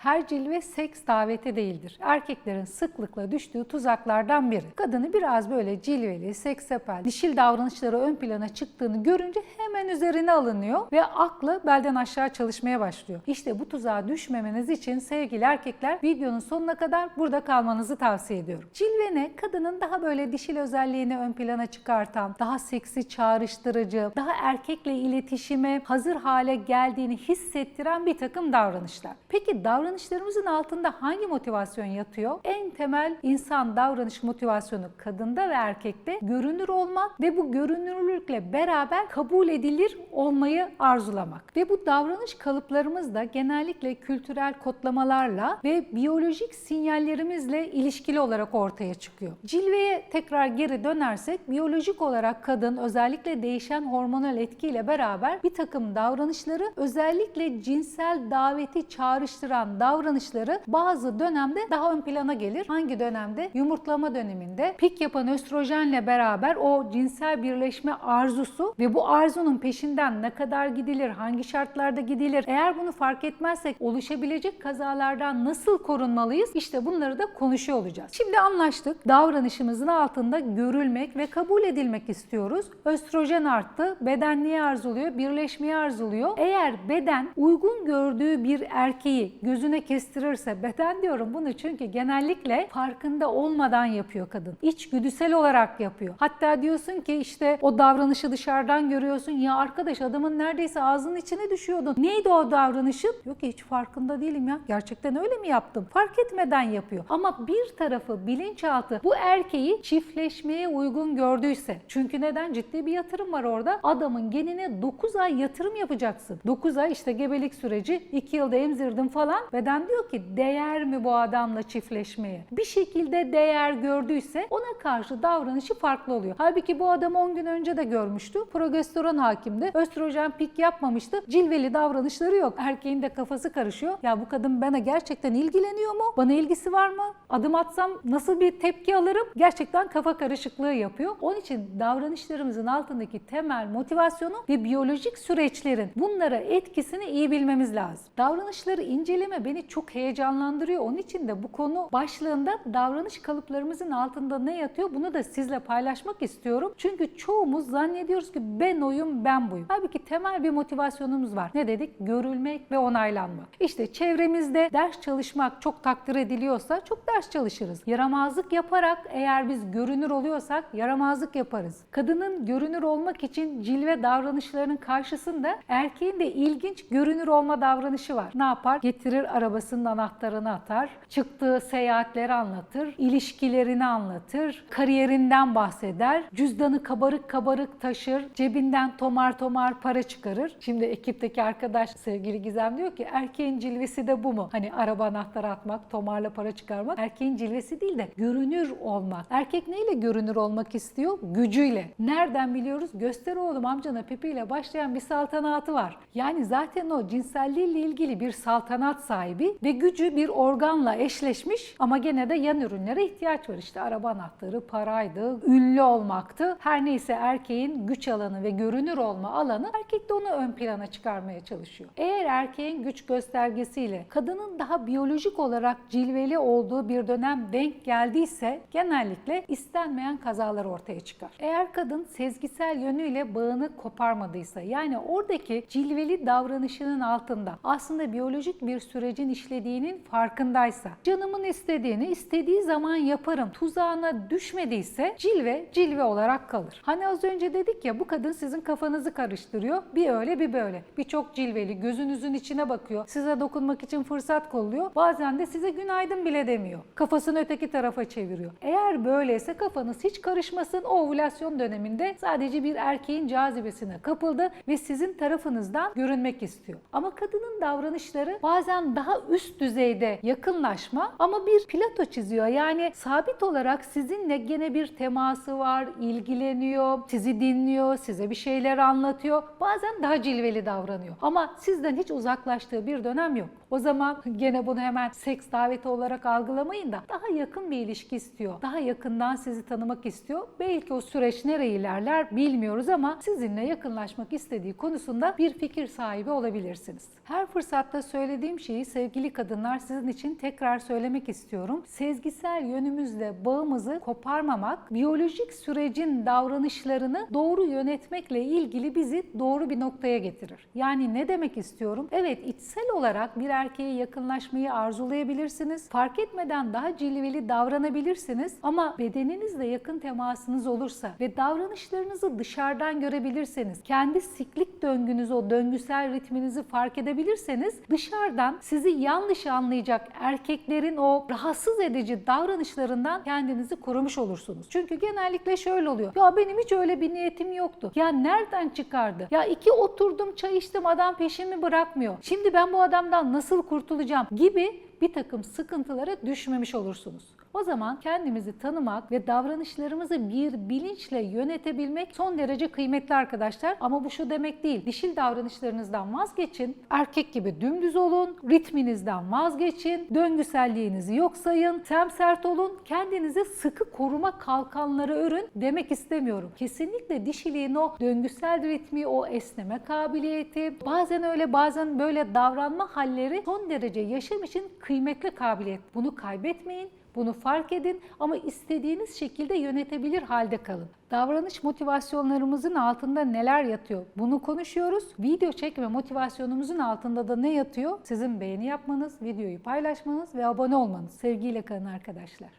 her cilve seks daveti değildir. Erkeklerin sıklıkla düştüğü tuzaklardan biri. Kadını biraz böyle cilveli, seksapel, dişil davranışları ön plana çıktığını görünce hemen üzerine alınıyor ve aklı belden aşağı çalışmaya başlıyor. İşte bu tuzağa düşmemeniz için sevgili erkekler videonun sonuna kadar burada kalmanızı tavsiye ediyorum. Cilve ne? Kadının daha böyle dişil özelliğini ön plana çıkartan, daha seksi çağrıştırıcı, daha erkekle iletişime hazır hale geldiğini hissettiren bir takım davranışlar. Peki davranışlarımızın altında hangi motivasyon yatıyor? En temel insan davranış motivasyonu kadında ve erkekte görünür olmak ve bu görünürlükle beraber kabul edilir olmayı arzulamak. Ve bu davranış kalıplarımız da genellikle kültürel kodlamalarla ve biyolojik sinyallerimizle ilişkili olarak ortaya çıkıyor. Cilveye tekrar geri dönersek biyolojik olarak kadın özellikle değişen hormonal etkiyle beraber bir takım davranışları özellikle cinsel daveti çağrıştıran davranışları bazı dönemde daha ön plana gelir. Hangi dönemde? Yumurtlama döneminde pik yapan östrojenle beraber o cinsel birleşme arzusu ve bu arzunun peşinden ne kadar gidilir, hangi şartlarda gidilir, eğer bunu fark etmezsek oluşabilecek kazalardan nasıl korunmalıyız? İşte bunları da konuşuyor olacağız. Şimdi anlaştık. Davranışımızın altında görülmek ve kabul edilmek istiyoruz. Östrojen arttı. Beden niye arzuluyor? Birleşmeyi arzuluyor. Eğer beden uygun gördüğü bir erkeği gözüne kestirirse, beden diyorum bunu çünkü genellikle farkında olmadan yapıyor kadın. İçgüdüsel olarak yapıyor. Hatta diyorsun ki işte o davranışı dışarıdan görüyorsun. Ya arkadaş adamın neredeyse ağzının içine düşüyordun. Neydi o davranışın? Yok hiç farkında değilim ya. Gerçekten öyle mi yaptım? Fark etmeden yapıyor. Ama bir tarafı bilinçaltı bu erkeği çiftleşmeye uygun gördüyse. Çünkü neden? Ciddi bir yatırım var orada. Adamın genine 9 ay yatırım yapacaksın. 9 ay işte gebelik süreci 2 yılda emzirdim falan. Beden diyor ki değer mi bu adamla çiftleşmeye? Bir şekilde değer gördüyse ona karşı davranışı farklı oluyor. Halbuki bu adamı 10 gün önce de görmüştü. Progesteron hakimdi. Östrojen pik yapmamıştı. Cilveli davranışları yok. Erkeğin de kafası karışıyor. Ya bu kadın bana gerçekten ilgileniyor mu? Bana ilgisi var mı? Adım atsam nasıl bir tepki alırım? Gerçekten kafa karışıklığı yapıyor. Onun için davranışlarımızın altındaki temel motivasyonu ve biyolojik süreçlerin bunlara etkisini iyi bilmemiz lazım. Davranışları inceleme beni çok heyecanlandırıyor. Onun için de bu konu başlığında davranış kalıplarımızın altında ne yatıyor bunu da sizle paylaşmak istiyorum. Çünkü çoğumuz zannediyoruz ki ben oyum ben buyum. Halbuki temel bir motivasyonumuz var. Ne dedik? Görülmek ve onaylanmak. İşte çevremizde ders çalışmak çok takdir ediliyorsa çok ders çalışırız. Yaramazlık yaparak eğer biz görünür oluyorsak yaramazlık yaparız. Kadının görünür olmak için cilve davranışlarının karşısında erkeğin de ilginç görünür olma davranışı var. Ne yapar? Getirir arabasının anahtarını atar, çıktığı seyahatleri anlatır, ilişkilerini anlatır, kariyerinden bahseder, cüzdanı kabarık kabarık taşır, cebinden tomar tomar para çıkarır. Şimdi ekipteki arkadaş sevgili Gizem diyor ki erkeğin cilvesi de bu mu? Hani araba anahtarı atmak, tomarla para çıkarmak erkeğin cilvesi değil de görünür olmak. Erkek neyle görünür olmak istiyor? Gücüyle. Nereden biliyoruz? Göster oğlum amcana pipiyle başlayan bir saltanatı var. Yani zaten o cinselliğiyle ilgili bir saltanat sahibi ve gücü bir organla eşleşmiş ama gene de yan ürünlere ihtiyaç var. İşte araba anahtarı, paraydı, ünlü olmaktı. Her neyse erkeğin güç alanı ve görünür olma alanı erkek de onu ön plana çıkarmaya çalışıyor. Eğer erkeğin güç göstergesiyle kadının daha biyolojik olarak cilveli olduğu bir dönem denk geldiyse genellikle istenmeyen kazalar ortaya çıkar. Eğer kadın sezgisel yönüyle bağını koparmadıysa yani oradaki cilveli davranışının altında aslında biyolojik bir sürecin işlediğinin farkındaysa, canımın istediğini istediği zaman yaparım tuzağına düşmediyse cilve cilve olarak kalır. Hani az önce dedik ya bu kadın sizin kafanızı karıştırıyor. Bir öyle bir böyle. Birçok cilveli gözünüzün içine bakıyor. Size dokunmak için fırsat kolluyor. Bazen de size günaydın bile demiyor. Kafasını öteki tarafa çeviriyor. Eğer böyleyse kafanız hiç karışmasın. O ovülasyon döneminde sadece bir erkeğin cazibesine kapıldı ve sizin tarafınızdan görünmek istiyor. Ama kadının davranışları bazen daha üst düzeyde yakınlaşma ama bir plato çiziyor. Yani sabit olarak sizinle gene bir teması var, ilgileniyor, sizi dinliyor, size bir şeyler anlatıyor. Bazen daha cilveli davranıyor. Ama sizden hiç uzaklaştığı bir dönem yok. O zaman gene bunu hemen seks daveti olarak algılamayın da daha yakın bir ilişki istiyor. Daha yakından sizi tanımak istiyor. Belki o süreç nereye ilerler bilmiyoruz ama sizinle yakınlaşmak istediği konusunda bir fikir sahibi olabilirsiniz. Her fırsatta söylediğim şeyi sevgili kadınlar sizin için tekrar söylemek istiyorum. Sezgisel yönümüzle bağımızı koparmamak, biyolojik sürecin davranışlarını doğru yönetmekle ilgili bizi doğru bir noktaya getirir. Yani ne demek istiyorum? Evet içsel olarak bir erkeğe yakınlaşmayı arzulayabilirsiniz. Fark etmeden daha cilveli davranabilirsiniz ama bedeninizle yakın temasınız olursa ve davranışlarınızı dışarıdan görebilirseniz, kendi siklik döngünüzü, o döngüsel ritminizi fark edebilirseniz dışarıdan sizi yanlış anlayacak erkeklerin o rahatsız edici davranışlarından kendinizi korumuş olursunuz. Çünkü genellikle şöyle oluyor. Ya benim hiç öyle bir niyetim yoktu. Ya nereden çıkardı? Ya iki oturdum çay içtim adam peşimi bırakmıyor. Şimdi ben bu adamdan nasıl kurtulacağım gibi bir takım sıkıntılara düşmemiş olursunuz. O zaman kendimizi tanımak ve davranışlarımızı bir bilinçle yönetebilmek son derece kıymetli arkadaşlar. Ama bu şu demek değil. Dişil davranışlarınızdan vazgeçin. Erkek gibi dümdüz olun. Ritminizden vazgeçin. Döngüselliğinizi yok sayın. Semsert olun. Kendinizi sıkı koruma kalkanları örün demek istemiyorum. Kesinlikle dişiliğin o döngüsel ritmi, o esneme kabiliyeti, bazen öyle bazen böyle davranma halleri son derece yaşam için kıymetli kabiliyet. Bunu kaybetmeyin. Bunu fark edin ama istediğiniz şekilde yönetebilir halde kalın. Davranış motivasyonlarımızın altında neler yatıyor? Bunu konuşuyoruz. Video çekme motivasyonumuzun altında da ne yatıyor? Sizin beğeni yapmanız, videoyu paylaşmanız ve abone olmanız. Sevgiyle kalın arkadaşlar.